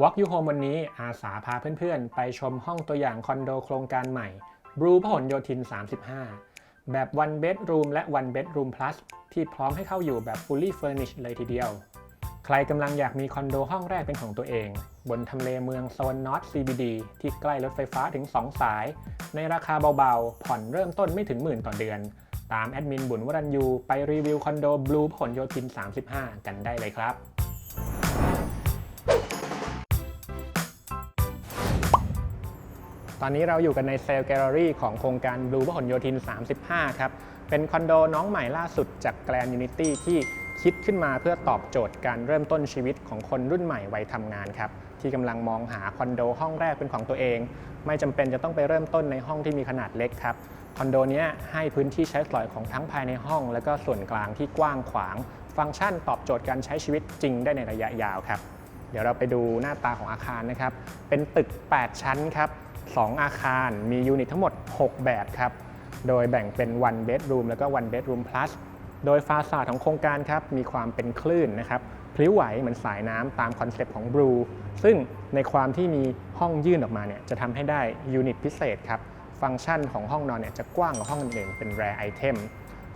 Walk You Home วันนี้อาสาพาเพื่อนๆ ไปชมห้องตัวอย่างคอนโดโครงการใหม่ Blue พหลโยธิน 35 แบบ one bedroom และ one bedroom plus ที่พร้อมให้เข้าอยู่แบบ fully furnished เลยทีเดียว ใครกำลังอยากมีคอนโดห้องแรกเป็นของตัวเอง บนทำเลเมืองโซน North CBD ที่ใกล้รถไฟฟ้าถึง 2 สาย ในราคาเบาๆ ผ่อนเริ่มต้นไม่ถึงหมื่นต่อเดือน ตามแอดมินบุญวรัญยูไปรีวิวคอนโด Blue พหลโยธิน 35 กันได้เลยครับ ตอนนี้เราอยู่กันในเซลล์แกลเลอรี่ของโครงการ Blue พหลโยธิน 35 ครับ เป็นคอนโดน้องใหม่ล่าสุดจากแกลนยูนิตี้ที่คิดขึ้นมาเพื่อตอบโจทย์การเริ่มต้นชีวิตของคนรุ่นใหม่วัยทำงานครับ ที่กำลังมองหาคอนโดห้องแรกเป็นของตัวเอง ไม่จำเป็นจะต้องไปเริ่มต้นในห้องที่มีขนาดเล็กครับคอนโดเนี้ยให้พื้นที่ใช้สอยของทั้งภายในห้อง และก็ส่วนกลางที่กว้างขวาง ฟังก์ชันตอบโจทย์การใช้ชีวิตจริงได้ในระยะยาวครับ เดี๋ยวเราไปดูหน้าตาของอาคารนะครับ เป็นตึก 8 ชั้นครับ 2 อาคารมียูนิตทั้งหมด 6 แบบครับ โดยแบ่งเป็น one bedroom แล้วก็ one bedroom plus โดยฟาซาดของโครงการครับมีความเป็นคลื่นนะครับพลิ้วไหวเหมือนสายน้ำตามคอนเซปต์ของ Blue ซึ่งในความที่มีห้องยื่นออกมาเนี่ยจะทำให้ได้ยูนิตพิเศษครับ ฟังก์ชันของห้องนอนเนี่ยจะกว้างกว่าห้องอื่นเป็น rare item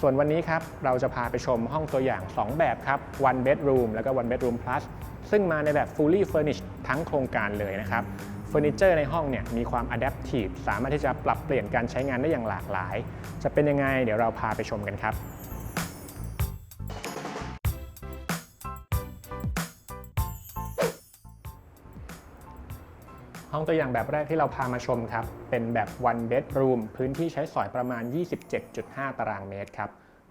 ส่วนวันนี้ครับเราจะพาไปชมห้องตัวอย่าง 2 แบบครับ one bedroom แล้วก็ one bedroom plus ซึ่งมาในแบบ fully furnished ทั้งโครงการเลยนะครับ เฟอร์นิเจอร์ในห้องเนี่ยมีความ adaptive สามารถที่จะปรับเปลี่ยนการใช้งานได้อย่างหลากหลาย จะเป็นยังไงเดี๋ยวเราพาไปชมกันครับห้องตัวอย่างแบบแรกที่เราพามาชมครับ เป็นแบบ one bedroom พื้นที่ใช้สอยประมาณ 27.5 ตารางเมตรครับ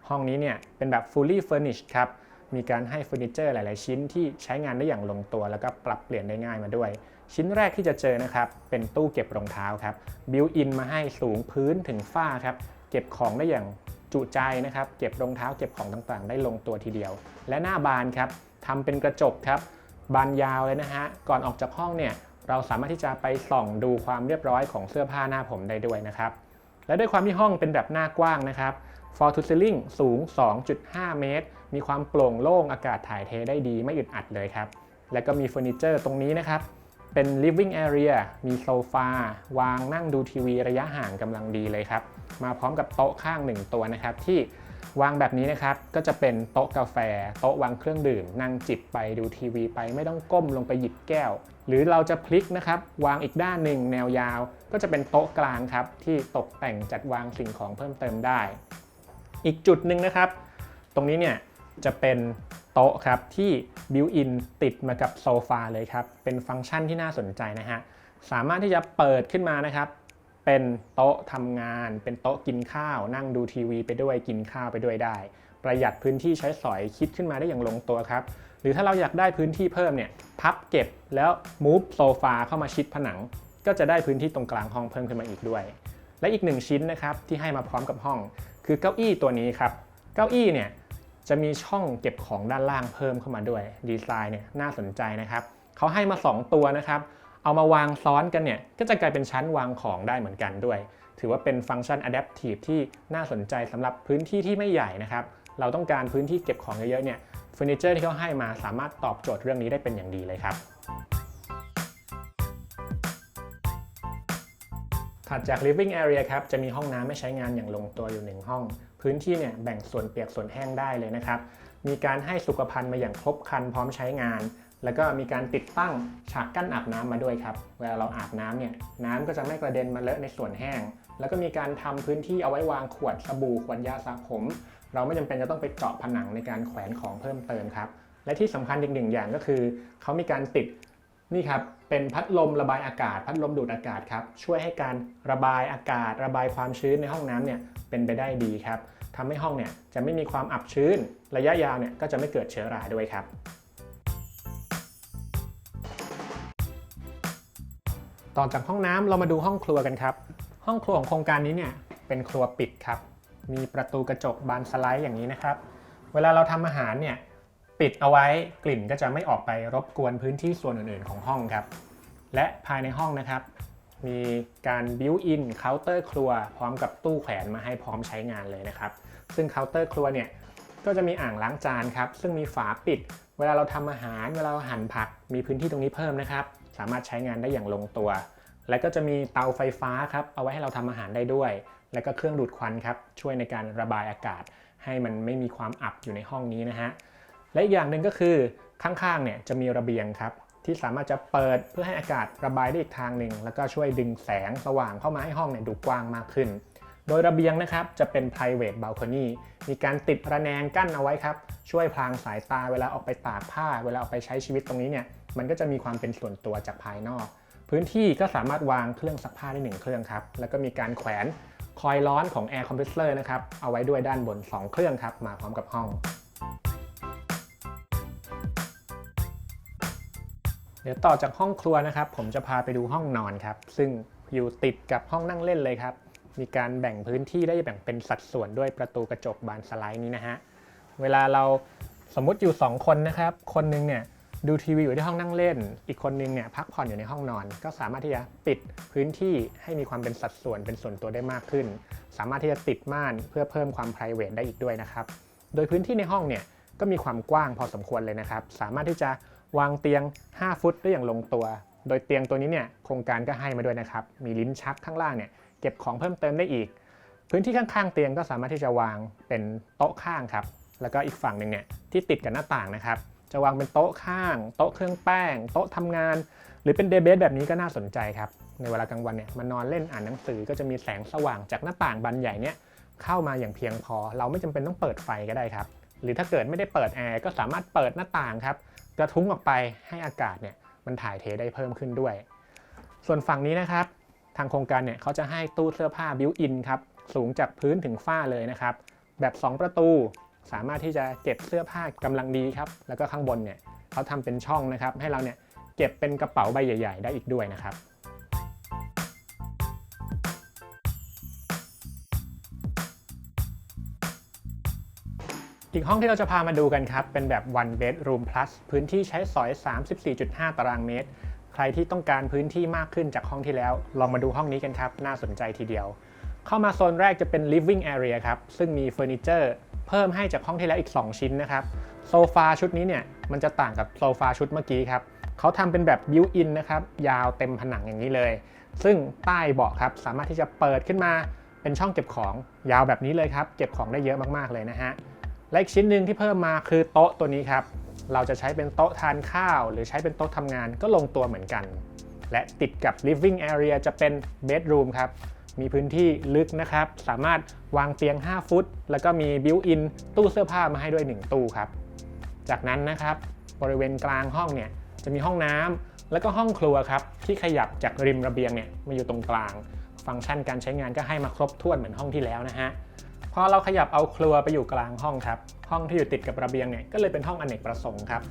ห้องนี้เนี่ยเป็นแบบ fully furnished ครับ มีการให้เฟอร์นิเจอร์หลาย ๆ ชิ้นที่ใช้งานได้อย่างลงตัว แล้วก็ปรับเปลี่ยนได้ง่ายมาด้วย ชิ้นแรกที่จะเจอนะครับเป็นตู้เก็บรองเท้าครับบิวอินมาให้สูงพื้นถึงฝ้าครับเก็บของได้อย่างจุใจนะครับเก็บรองเท้าเก็บของต่างๆ ได้ลงตัวทีเดียว และหน้าบานครับทำเป็นกระจกครับบานยาวเลยนะฮะก่อนออกจากห้องเนี่ยเราสามารถที่จะไปส่องดูความเรียบร้อยของเสื้อผ้าหน้าผมได้ด้วยนะครับและด้วยความที่ห้องเป็นแบบหน้ากว้างนะครับ for to ceiling สูง 2.5 เมตร มีความโปร่งโล่งอากาศถ่ายเทได้ดีไม่อึดอัดเลยครับ และก็มีเฟอร์นิเจอร์ตรงนี้นะครับ เป็น living area มีโซฟาวางนั่งดูทีวีระยะห่างกำลังดีเลยครับ มาพร้อมกับโต๊ะข้างหนึ่งตัวนะครับ ที่วางแบบนี้นะครับ ก็จะเป็นโต๊ะกาแฟ โต๊ะวางเครื่องดื่ม นั่งจิบไปดูทีวีไปไม่ต้องก้มลงไปหยิบแก้ว หรือเราจะพลิกนะครับ วางอีกด้านหนึ่งแนวยาว ก็จะเป็นโต๊ะกลางครับ ที่ตกแต่งจัดวางสิ่งของเพิ่มเติมได้ อีกจุดหนึ่งนะครับ ตรงนี้เนี่ย จะเป็นโต๊ะครับที่บิวอินติดมากับโซฟาเลยครับ เป็นฟังก์ชันที่น่าสนใจนะฮะ สามารถที่จะเปิดขึ้นมานะครับ เป็นโต๊ะทำงาน เป็นโต๊ะกินข้าว นั่งดูทีวีไปด้วยกินข้าวไปด้วยได้ ประหยัดพื้นที่ใช้สอยคิดขึ้นมาได้อย่างลงตัวครับ หรือถ้าเราอยากได้พื้นที่เพิ่มเนี่ยพับเก็บแล้วมูฟโซฟาเข้ามาชิดผนัง ก็จะได้พื้นที่ตรงกลางห้องเพิ่มขึ้นมาอีกด้วย และอีกหนึ่งชิ้นนะครับที่ให้มาพร้อมกับห้อง คือเก้าอี้ตัวนี้ครับ เก้าอี้เนี่ย จะมีช่องเก็บของด้านล่างเพิ่มเข้ามาด้วย ดีไซน์เนี่ยน่าสนใจนะครับเขาให้มา 2 ตัวนะครับ เอามาวางซ้อนกันเนี่ยก็จะกลายเป็นชั้นวางของได้เหมือนกันด้วย ถือว่าเป็นฟังก์ชัน Adaptive ที่น่าสนใจสำหรับพื้นที่ที่ไม่ใหญ่นะครับ เราต้องการพื้นที่เก็บของเยอะๆเนี่ยเฟอร์นิเจอร์ที่เขาให้มาสามารถตอบโจทย์เรื่องนี้ได้เป็นอย่างดีเลยครับถัดจาก living area ครับ จะมีห้องน้ำให้ใช้งานอย่างลงตัวอยู่หนึ่งห้อง พื้นที่เนี่ยแบ่งส่วนเปียกส่วนแห้งได้เลยนะครับ มีการให้สุขภัณฑ์มาอย่างครบครันพร้อมใช้งาน แล้วก็มีการติดตั้งฉากกั้นอาบน้ำมาด้วยครับ เวลาเราอาบน้ำเนี่ยน้ำก็จะไม่กระเด็นมาเลอะในส่วนแห้ง แล้วก็มีการทำพื้นที่เอาไว้วางขวดสบู่ขวดยาสระผม เราไม่จำเป็นจะต้องไปเจาะผนังในการแขวนของเพิ่มเติมครับและที่สำคัญอีกหนึ่งอย่างก็คือ เขามีการติด นี่ครับเป็นพัดลมระบายอากาศ พัดลมดูดอากาศครับช่วยให้การระบายอากาศ ระบายความชื้นในห้องน้ำเนี่ยเป็นไปได้ดีครับทำให้ห้องเนี่ยจะไม่มีความอับชื้น ระยะยาวเนี่ยก็จะไม่เกิดเชื้อราด้วยครับต่อจากห้องน้ำเรามาดูห้องครัวกันครับ ห้องครัวของโครงการนี้เนี่ยเป็นครัวปิดครับ มีประตูกระจกบานสไลด์อย่างนี้นะครับ เวลาเราทำอาหารเนี่ย ปิดเอาไว้กลิ่นก็จะไม่ออกไปรบกวนพื้นที่ส่วนอื่นๆของห้องครับ และภายในห้องนะครับ มีการบิวอินเคาน์เตอร์ครัว พร้อมกับตู้แขวนมาให้พร้อมใช้งานเลยนะครับ ซึ่งเคาน์เตอร์ครัวเนี่ยก็จะมีอ่างล้างจานครับ ซึ่งมีฝาปิด เวลาเราทำอาหาร เวลาเราหั่นผัก มีพื้นที่ตรงนี้เพิ่มนะครับ สามารถใช้งานได้อย่างลงตัว และก็จะมีเตาไฟฟ้าครับ เอาไว้ให้เราทำอาหารได้ด้วย และก็เครื่องดูดควันครับ ช่วยในการระบายอากาศ ให้มันไม่มีความอับอยู่ในห้องนี้นะฮะ และอีกอย่างหนึ่งก็คือข้างๆเนี่ยจะมีระเบียงครับที่สามารถจะเปิดเพื่อให้อากาศระบายได้อีกทางหนึ่ง แล้วก็ช่วยดึงแสงสว่างเข้ามาให้ห้องเนี่ยดูกว้างมากขึ้น โดยระเบียงนะครับจะเป็น private balcony มีการติดระแนงกั้นเอาไว้ครับ ช่วยพรางสายตาเวลาออกไปตากผ้า เวลาออกไปใช้ชีวิตตรงนี้เนี่ยมันก็จะมีความเป็นส่วนตัวจากภายนอก พื้นที่ก็สามารถวางเครื่องซักผ้าได้หนึ่งเครื่องครับแล้วก็มีการแขวนคอยล์ร้อนของ air compressor นะครับเอาไว้ด้วยด้านบน 2 เครื่องครับมาพร้อมกับห้อง เดี๋ยวต่อจากห้องครัวนะครับ ผมจะพาไปดูห้องนอนครับ ซึ่งอยู่ติดกับห้องนั่งเล่นเลยครับ มีการแบ่งพื้นที่ได้แบ่งเป็นสัดส่วนด้วยประตูกระจกบานสไลด์นี้นะฮะ เวลาเราสมมุติอยู่ 2 คนนะครับ คนหนึงเนี่ยดูทีวีอยู่ที่ห้องนั่งเล่น อีกคนนึงเนี่ยพักผ่อนอยู่ในห้องนอน ก็สามารถที่จะปิดพื้นที่ให้มีความเป็นสัดส่วนเป็นส่วนตัวได้มากขึ้น สามารถที่จะติดม่านเพื่อเพิ่มความ p r i v a t ได้อีกด้วยนะครับ โดยพื้นที่ในห้องเนี่ยก็มีความกว้างพอสมควรเลยนะครับ สามารถที่จะ วางเตียง 5 ฟุตได้อย่างลงตัว โดยเตียงตัวนี้เนี่ยโครงการก็ให้มาด้วยนะครับ มีลิ้นชักข้างล่างเนี่ยเก็บของเพิ่มเติมได้อีก พื้นที่ข้างๆ เตียงก็สามารถที่จะวางเป็นโต๊ะข้างครับ แล้วก็อีกฝั่งหนึ่งเนี่ยที่ติดกับหน้าต่างนะครับ จะวางเป็นโต๊ะข้าง โต๊ะเครื่องแป้ง โต๊ะทำงาน หรือเป็นเดย์เบสแบบนี้ก็น่าสนใจครับ ในเวลากลางวันเนี่ยมานอนเล่นอ่านหนังสือก็จะมีแสงสว่างจากหน้าต่างบานใหญ่เนี่ยเข้ามาอย่างเพียงพอ เราไม่จำเป็นต้องเปิดไฟก็ได้ครับ หรือถ้าเกิดไม่ได้เปิดแอร์ก็สามารถเปิดหน้าต่างครับ กระทุ้งออกไปให้อากาศเนี่ยมันถ่ายเทได้เพิ่มขึ้นด้วย ส่วนฝั่งนี้นะครับ ทางโครงการเนี่ยเขาจะให้ตู้เสื้อผ้าบิวอินครับสูงจากพื้นถึงฝ้าเลยนะครับ แบบ 2 ประตูสามารถที่จะเก็บเสื้อผ้ากำลังดีครับ แล้วก็ข้างบนเนี่ยเขาทำเป็นช่องนะครับ ให้เราเนี่ยเก็บเป็นกระเป๋าใบใหญ่ ๆ ได้อีกด้วยนะครับ อีกห้องที่เราจะพามาดูกันครับ เป็นแบบ one bedroom plus พื้นที่ใช้สอย 34.5 ตารางเมตร ใครที่ต้องการพื้นที่มากขึ้นจากห้องที่แล้ว ลองมาดูห้องนี้กันครับ น่าสนใจทีเดียว เข้ามาโซนแรกจะเป็น living area ครับ ซึ่งมีเฟอร์นิเจอร์เพิ่มให้จากห้องที่แล้วอีก 2 ชิ้นนะครับ โซฟาชุดนี้เนี่ย มันจะต่างกับโซฟาชุดเมื่อกี้ครับเขาทำเป็นแบบ built in นะครับ ยาวเต็มผนังอย่างนี้เลย ซึ่งใต้เบาะครับ สามารถที่จะเปิดขึ้นมาเป็นช่องเก็บของยาวแบบนี้เลยครับ เก็บของได้เยอะมากๆเลยนะฮะ และอีกชิ้นหนึ่งที่เพิ่มมาคือโต๊ะตัวนี้ครับ เราจะใช้เป็นโต๊ะทานข้าว หรือใช้เป็นโต๊ะทำงานก็ลงตัวเหมือนกัน และติดกับ living area จะเป็น bedroom ครับ มีพื้นที่ลึกนะครับ สามารถวางเตียง 5 ฟุต แล้วก็มี built-in ตู้เสื้อผ้ามาให้ด้วย 1 ตู้ครับ จากนั้นนะครับบริเวณกลางห้องเนี่ยจะมีห้องน้ำแล้วก็ห้องครัวครับที่ขยับจากริมระเบียงเนี่ยมาอยู่ตรงกลาง ฟังก์ชันการใช้งานก็ให้มาครบถ้วนเหมือนห้องที่แล้วนะฮะ พอเราขยับเอาครัวไปอยู่กลางห้องครับ ห้องที่อยู่ติดกับระเบียงเนี่ยก็เลยเป็นห้องอเนกประสงค์ครับ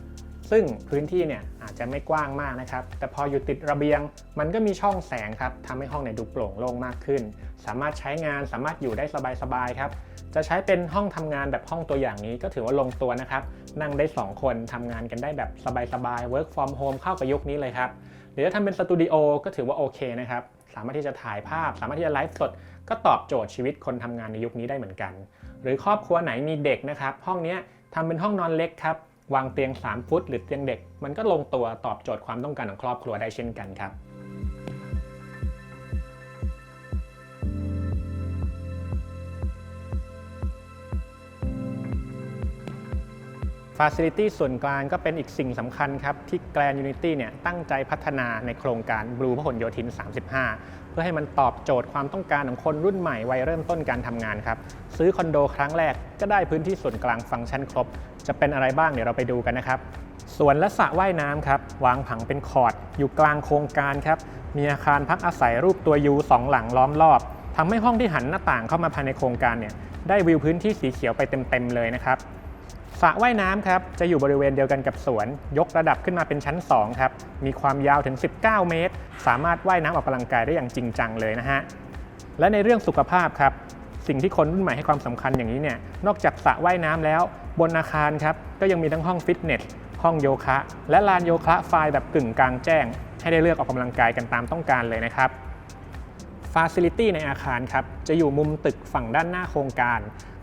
ซึ่งพื้นที่เนี่ยอาจจะไม่กว้างมากนะครับ แต่พออยู่ติดระเบียง มันก็มีช่องแสงครับทำให้ห้องเนี่ยดูโปร่งโล่งมากขึ้น สามารถใช้งานสามารถอยู่ได้สบายๆครับ จะใช้เป็นห้องทำงานแบบห้องตัวอย่างนี้ก็ถือว่าลงตัวนะครับ นั่งได้ 2 คนทำงานกันได้แบบสบายๆ work from home เข้ากับยุคนี้เลยครับหรือถ้าทำเป็นสตูดิโอก็ถือว่าโอเคนะครับ สามารถที่จะถ่ายภาพ สามารถที่จะไลฟ์สด ก็ตอบโจทย์ชีวิตคนทำงานในยุคนี้ได้เหมือนกัน หรือครอบครัวไหนมีเด็กนะครับ ห้องนี้ทำเป็นห้องนอนเล็กครับวางเตียง 3 ฟุต หรือเตียงเด็ก มันก็ลงตัวตอบโจทย์ความต้องการของครอบครัวได้เช่นกันครับ ฟ a ซิลิตี้ส่วนกลางก็เป็นอีกสิ่งสำคัญครับที่แก n นยูนิตี้เนี่ยตั้งใจพัฒนาในโครงการบลูพหลโยธิน 35 เพื่อให้มันตอบโจทย์ความต้องการของคนรุ่นใหม่วัยเริ่มต้นการทำงานครับ ซื้อคอนโดครั้งแรกก็ได้พื้นที่ส่วนกลางฟังก์ชันครบ จะเป็นอะไรบ้างเดี๋ยวเราไปดูกันนะครับสวนและสระว่ายน้ำครับวางผังเป็นคอร์ดอยู่กลางโครงการครับมีอาคารพักอาศัยรูปตัวยูสองหลังล้อมรอบทำให้ห้องที่หันหน้าต่างเข้ามาภายในโครงการเนี่ยได้วิวพื้นที่สีเขียวไปเต็มๆเลยนะครับ ระว่ายน้ำครับจะอยู่บริเวณเดียวกันกับสวน ยกระดับขึ้นมาเป็นชั้น 2 ครับ มีความยาวถึง 19 เมตร สามารถว่ายน้ำออกกำลังกายได้อย่างจริงจังเลยนะฮะและในเรื่องสุขภาพครับสิ่งที่คนรุ่นใหม่ให้ความสำคัญอย่างนี้เนี่ยนอกจากสระว่ายน้ำแล้ว บนอาคารครับก็ยังมีทั้งห้องฟิตเนสห้องโยคะ และลานโยคะไฟล์แบบกึ่งกลางแจ้ง ให้ได้เลือกออกกำลังกายกันตามต้องการเลยนะครับฟ a ซิลิตี้ในอาคารครับจะอยู่มุมตึกฝั่งด้านหน้าโครงการ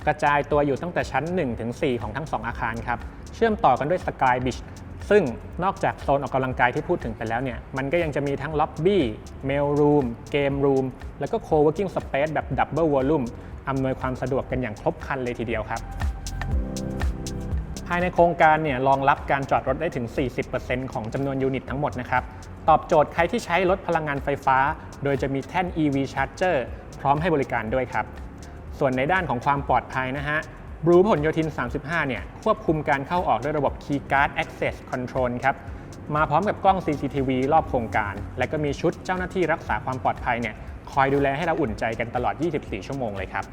กระจายตัวอยู่ตั้งแต่ชั้น 1 ถึง 4 ของทั้ง 2 อาคารครับ เชื่อมต่อกันด้วย Sky Beach ซึ่งนอกจากโซนออกกำลังกายที่พูดถึงไปแล้วเนี่ย มันก็ยังจะมีทั้งล็อบบี้ เมลรูม เกมรูม แล้วก็ co-working space แบบ double volume อำนวยความสะดวกกันอย่างครบครันเลยทีเดียวครับ ภายในโครงการเนี่ยรองรับการจอดรถได้ถึง 40%ของจำนวนยูนิตทั้งหมดนะครับ ตอบโจทย์ใครที่ใช้รถพลังงานไฟฟ้า โดยจะมีแท่น EV Charger พร้อมให้บริการด้วยครับ ส่วนในด้านของความปลอดภัยนะฮะบรูพหลโยธิน 35 เนี่ย ควบคุมการเข้าออกด้วยระบบ Keyguard Access Control ครับ มาพร้อมกับกล้อง CCTV รอบโครงการ และก็มีชุดเจ้าหน้าที่รักษาความปลอดภัยเนี่ย คอยดูแลให้เราอุ่นใจกันตลอด 24 ชั่วโมงเลยครับ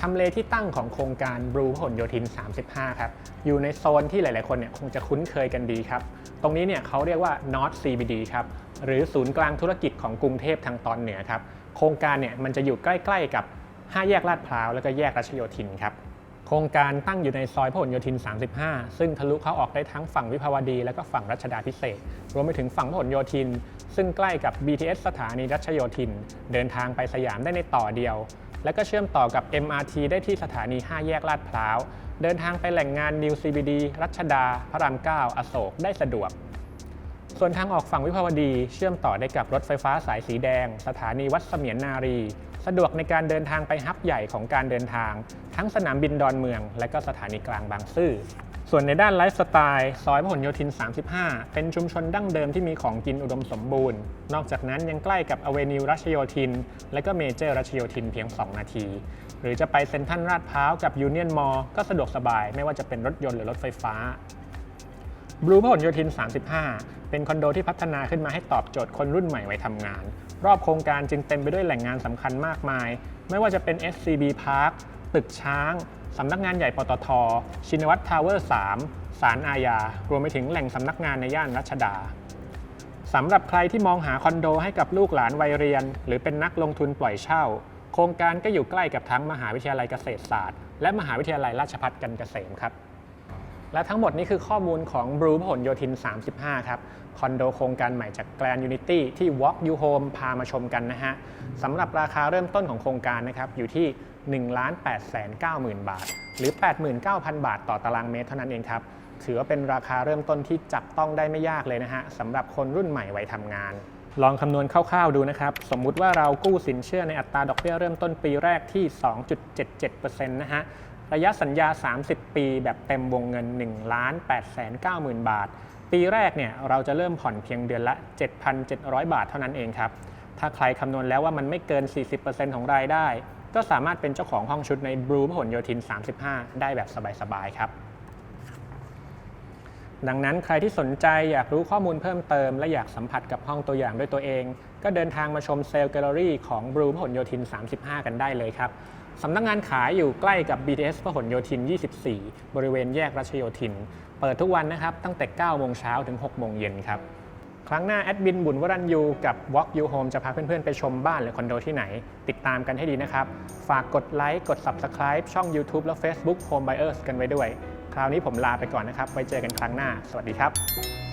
ทำเลที่ตั้งของโครงการบรูพหลโยธิน 35 ครับ อยู่ในโซนที่หลาย ๆ คนเนี่ยคงจะคุ้นเคยกันดีครับ ตรงนี้เนี่ยเขาเรียกว่า North CBD ครับ หรือศูนย์กลางธุรกิจของกรุงเทพทางตอนเหนือครับ โครงการเนี่ยมันจะอยู่ใกล้ ๆ กับ 5 แยกลาดพร้าวแล้วก็แยกรัชโยธินครับโครงการตั้งอยู่ในซอยพหลโยธิน 35 ซึ่งทะลุเข้าออกได้ทั้งฝั่งวิภาวดี และก็ฝั่งรัชดาพิเศษ รวมไปถึงฝั่งพหลโยธิน ซึ่งใกล้กับ BTS สถานีรัชโยธิน เดินทางไปสยามได้ในต่อเดียว และก็เชื่อมต่อกับ MRT ได้ที่สถานี 5 แยกลาดพร้าว เดินทางไปแหล่งงาน New CBD รัชดา พระราม 9 อโศกได้สะดวก ส่วนทางออกฝั่งวิภาวดี เชื่อมต่อได้กับรถไฟฟ้าสายสีแดง สถานีวัดเสมียนนารี สะดวกในการเดินทางไปฮับใหญ่ของการเดินทาง ทั้งสนามบินดอนเมือง และก็สถานีกลางบางซื่อส่วนในด้านไลฟ์สไตล์ซอยพหลโยธิน 35 เป็นชุมชนดั้งเดิมที่มีของกินอุดมสมบูรณ์ นอกจากนั้นยังใกล้กับอเวนิวรัชโยธิน และก็เมเจอร์รัชโยธินเพียง 2 นาที หรือจะไปเซ็นทรัลลาดพร้าวกับยูเนียนมอลก็สะดวกสบายไม่ว่าจะเป็นรถยนต์หรือรถไฟฟ้า บลูพหลโยธิน 35 เป็นคอนโดที่พัฒนาขึ้นมาให้ตอบโจทย์คนรุ่นใหม่ไว้ทำงาน รอบโครงการจึงเต็มไปด้วยแหล่งงานสำคัญมากมาย ไม่ว่าจะเป็น SCB Park ตึกช้าง สำนักงานใหญ่ปตท ชินวัตรทาวเวอร์3สารอาญา รวมไปถึงแหล่งสำนักงานในย่านรัชดา สำหรับใครที่มองหาคอนโดให้กับลูกหลานวัยเรียน หรือเป็นนักลงทุนปล่อยเช่า โครงการก็อยู่ใกล้กับทั้งมหาวิทยาลัยเกษตรศาสตร์ และมหาวิทยาลัยราชภัฏกันเกษมครับ และทั้งหมดนี้คือข้อมูลของบรูพหลโยธิน 35 ครับ คอนโดโครงการใหม่จากแกลนยูนิตี้ที่ Walk You Home พามาชมกันนะฮะสำหรับราคาเริ่มต้นของโครงการนะครับ อยู่ที่ 1 8 9 0 0 0 0 บาท หรือ 89,000 บาทต่อตารางเมตรเท่านั้นเองครับ ถือว่าเป็นราคาเริ่มต้นที่จับต้องได้ไม่ยากเลยนะฮะสำหรับคนรุ่นใหม่วัยทำงาน ลองคำนวณคร่าวๆดูนะครับ สมมุติว่าเรากู้สินเชื่อในอัตราดอกเบี้ยเริ่มต้นปีแรกที่ 2.77%นะฮะ ระยะสัญญา 30 ปีแบบเต็มวงเงิน 1 8 9 0 0 0 0 บาท ปีแรกเนี่ยเราจะเริ่มผ่อนเพียงเดือนละ 7,700 บาทเท่านั้นเองครับ ถ้าใครคำนวณแล้วว่ามันไม่เกิน 40%ของรายได้ ก็สามารถเป็นเจ้าของห้องชุดในบรูพหลโยธิน 35 ได้แบบสบายๆครับ ดังนั้นใครที่สนใจอยากรู้ข้อมูลเพิ่มเติม และอยากสัมผัสกับห้องตัวอย่างด้วยตัวเอง ก็เดินทางมาชมเซลล์แกลเลอรี่ของบรูพหลโยธิน 35 กันได้เลยครับ สำนักงานขายอยู่ใกล้กับ BTS พหลโยธิน 24 บริเวณแยกรัชโยธิน เปิดทุกวันนะครับ ตั้งแต่ 9 โมงเช้าถึง 6 โมงเย็นครับ ครั้งหน้าแอดมินบุญวรัญยูกับ Walk You Home จะพาเพื่อนๆ ไปชมบ้านหรือคอนโดที่ไหน ติดตามกันให้ดีนะครับ ฝากกดไลค์ กด Subscribe ช่อง YouTube และ Facebook Home Buyers กันไว้ด้วย คราวนี้ผมลาไปก่อนนะครับ ไว้เจอกันครั้งหน้า สวัสดีครับ